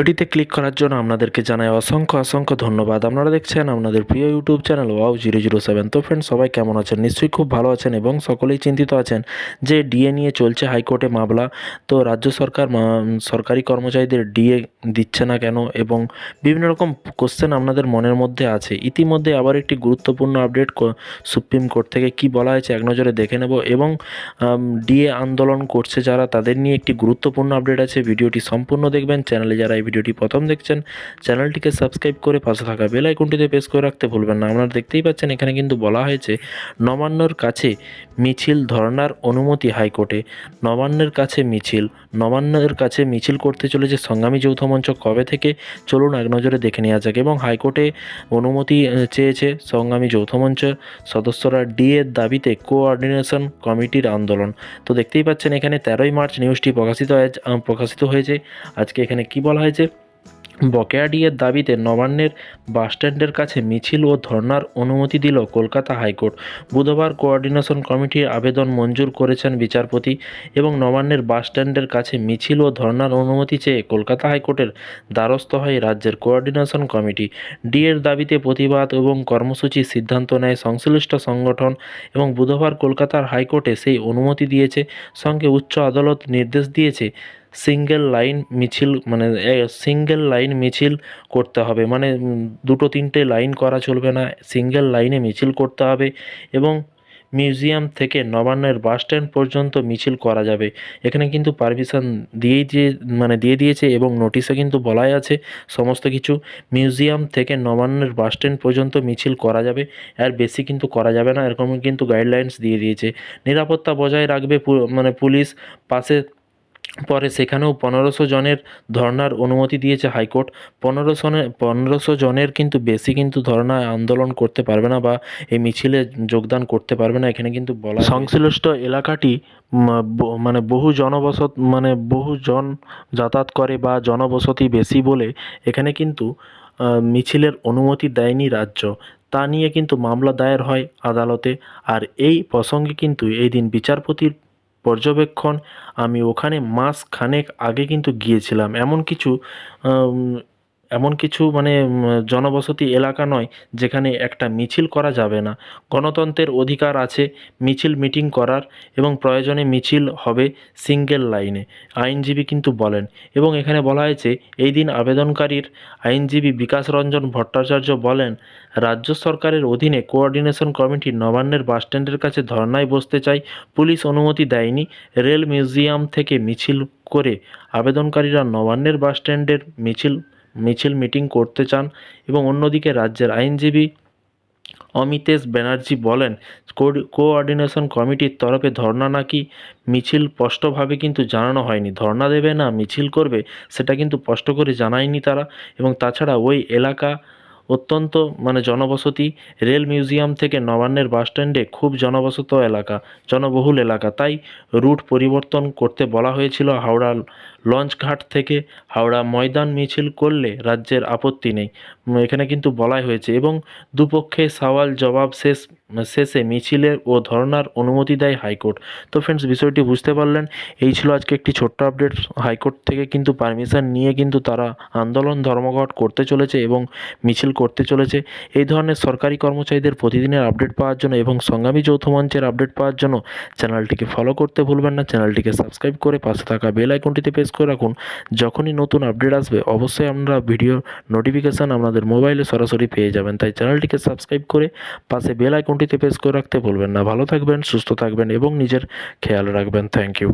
ভিডিওটিতে ক্লিক করার জন্য আপনাদেরকে জানাই অসংখ্য অসংখ্য ধন্যবাদ। আপনারা দেখছেন আপনাদের প্রিয় YouTube channel wow zero zero seven তো ফ্রেন্ড সবাই কেমন আছেন? নিশ্চয়ই খুব ভালো আছেন এবং সকলেই চিন্তিত আছেন যে ডিএ নিয়ে চলছে হাইকোর্টে মামলা। তো রাজ্য সরকার সরকারি কর্মচারীদের ডিএ দিচ্ছে না কেন? এবং বিভিন্ন রকম কোশ্চেন আপনাদের মনের মধ্যে আছে। ইতিমধ্যে আবার একটি গুরুত্বপূর্ণ আপডেট সুপ্রিম কোর্ট থেকে কি বলা হয়েছে এক নজরে দেখে নেব। এবং ডিএ আন্দোলন করছে যারা, তাদের নিয়ে একটি গুরুত্বপূর্ণ আপডেট আছে। ভিডিওটি সম্পূর্ণ দেখবেন। চ্যানেলে যারা এই ভিডিওটি প্রথম দেখছেন, চ্যানেলটিকে সাবস্ক্রাইব করে পাশে থাকা বেল আইকনটিতে প্রেস করে রাখতে ভুলবেন না। আপনারা দেখতেই পাচ্ছেন, এখানে কিন্তু বলা হয়েছে, নবান্নর কাছে মিছিল ধর্নার অনুমতি হাইকোর্টে। নবান্নের কাছে মিছিল, নবান্নের কাছে মিছিল করতে চলেছে সংগ্রামী যৌথ মঞ্চ কবে থেকে? চলুন এক নজরে দেখে নেওয়া যাক। এবং হাইকোর্টে অনুমতি চেয়েছে সংগ্রামী যৌথ মঞ্চ সদস্যরা ডিএর দাবিতে কোঅর্ডিনেশন কমিটির আন্দোলন। তো দেখতেই পাচ্ছেন, এখানে তেরোই মার্চ নিউজটি প্রকাশিত প্রকাশিত হয়েছে। আজকে এখানে কি বলা হয়েছে? বকেয়া ডিএর দাবিতে নবান্নের বাসস্ট্যান্ডের কাছে মিছিল ও ধর্নার অনুমতি দিল কলকাতা হাইকোর্ট। বুধবার কোঅর্ডিনেশন কমিটির আবেদন মঞ্জুর করেছেন বিচারপতি এবং নবান্নের বাসস্ট্যান্ডের কাছে মিছিল ও ধর্নার অনুমতি চেয়ে কলকাতা হাইকোর্টের দ্বারস্থ হয় রাজ্যের কোঅর্ডিনেশন কমিটি। ডিএর দাবিতে প্রতিবাদ এবং কর্মসূচির সিদ্ধান্ত নেয় সংশ্লিষ্ট সংগঠন এবং বুধবার কলকাতার হাইকোর্টে সেই অনুমতি দিয়েছে। সঙ্গে উচ্চ আদালত নির্দেশ দিয়েছে সিঙ্গেল লাইন মিছিল মানে সিঙ্গেল লাইন মিছিল করতে হবে। মানে দুটো তিনটে লাইন করা চলবে না। সিঙ্গেল লাইনে মিছিল করতে হবে এবং মিউজিয়াম থেকে নবান্নের বাস স্ট্যান্ড পর্যন্ত মিছিল করা যাবে। এখানে কিন্তু পারমিশন দিয়েই দিয়ে মানে দিয়ে দিয়েছে এবং নোটিশে কিন্তু বলাই আছে সমস্ত কিছু। মিউজিয়াম থেকে নবান্নের বাস স্ট্যান্ড পর্যন্ত মিছিল করা যাবে। আর বেশি কিন্তু করা যাবে না। এরকম কিন্তু গাইডলাইন্স দিয়ে দিয়েছে। নিরাপত্তা বজায় রাখবে মানে পুলিশ। পাশে পরে সেখানেও পনেরোশো জনের ধর্নার অনুমতি দিয়েছে হাইকোর্ট। পনেরোশো পনেরোশো জনের কিন্তু বেশি কিন্তু ধর্না আন্দোলন করতে পারবে না বা এই মিছিলে যোগদান করতে পারবে না, এখানে কিন্তু বলা সংশ্লিষ্ট এলাকাটি মানে বহু জনবসত মানে বহু জন যাতায়াত করে বা জনবসতি বেশি বলে এখানে কিন্তু মিছিলের অনুমতি দেয়নি রাজ্য। তা নিয়ে কিন্তু মামলা দায়ের হয় আদালতে। আর এই প্রসঙ্গে কিন্তু এই দিন বিচারপতির পর্যবেক্ষণ আমি ওখানে মাস খানেক আগে কিন্তু গিয়েছিলাম। এমন কিছু এমন কিছু মানে জনবসতি এলাকা নয় যেখানে একটা মিছিল করা যাবে না। গণতন্ত্রের অধিকার আছে মিছিল মিটিং করার এবং প্রয়োজনে মিছিল হবে সিঙ্গেল লাইনে, আইনজীবী কিন্তু বলেন। এবং এখানে বলা হয়েছে, এই দিন আবেদনকারীর আইনজীবী বিকাশ রঞ্জন ভট্টাচার্য বলেন, রাজ্য সরকারের অধীনে কোঅর্ডিনেশন কমিটি নবান্নের বাসস্ট্যান্ডের কাছে ধর্নায় বসতে চায় পুলিশ অনুমতি দেয়নি, রেল মিউজিয়াম থেকে মিছিল করে আবেদনকারীরা নবান্নের বাসস্ট্যান্ডের মিছিল মিছিল মিটিং করতে চান এবং অন্যদিকে রাজ্যের আইনজীবী অমিতেশ ব্যানার্জি বলেন কোঅর্ডিনেশন কমিটির তরফে ধর্না নাকি মিছিল স্পষ্টভাবে কিন্তু জানানো হয়নি। ধর্না দেবে না, মিছিল করবে, সেটা কিন্তু স্পষ্ট করে জানায়নি তারা এবং তাছাড়া ওই এলাকা অত্যন্ত মানে জনবসতি রেল মিউজিয়াম থেকে নবান্নের বাসস্ট্যান্ডে খুব জনবসত এলাকা, জনবহুল এলাকা। তাই রুট পরিবর্তন করতে বলা হয়েছিল হাওড়া লঞ্চঘাট থেকে হাওড়া ময়দান মিছিল করলে রাজ্যের আপত্তি নেই। এখানে কিন্তু বলাই হয়েছে এবং দুপক্ষে সওয়াল জবাব শেষ শেষে মিছিলের ও ধর্নার অনুমতি দেয় হাইকোর্ট। তো ফ্রেন্ডস বিষয়টি বুঝতে পারলেন। এই ছিল আজকে একটি ছোট্ট আপডেট হাইকোর্ট থেকে কিন্তু পারমিশন নিয়ে কিন্তু তারা আন্দোলন, ধর্মঘট করতে চলেছে এবং মিছিল করতে চলেছে। এই ধরনের সরকারি কর্মচারীদের প্রতিদিনের আপডেট পাওয়ার জন্য এবং সংগ্রামী যৌথ মঞ্চের আপডেট পাওয়ার জন্য চ্যানেলটিকে ফলো করতে ভুলবেন না। চ্যানেলটিকে সাবস্ক্রাইব করে পাশে থাকা বেল আইকনটিতে প্রেস করে রাখুন। যখনই নতুন আপডেট আসবে, অবশ্যই আমরা ভিডিও নোটিফিকেশান আপনাদের মোবাইলে সরাসরি পেয়ে যাবেন। তাই চ্যানেলটিকে সাবস্ক্রাইব করে পাশে বেল আইকনটিতে প্রেস করে রাখতে ভুলবেন না। ভালো থাকবেন, সুস্থ থাকবেন এবং নিজের খেয়াল রাখবেন। Thank you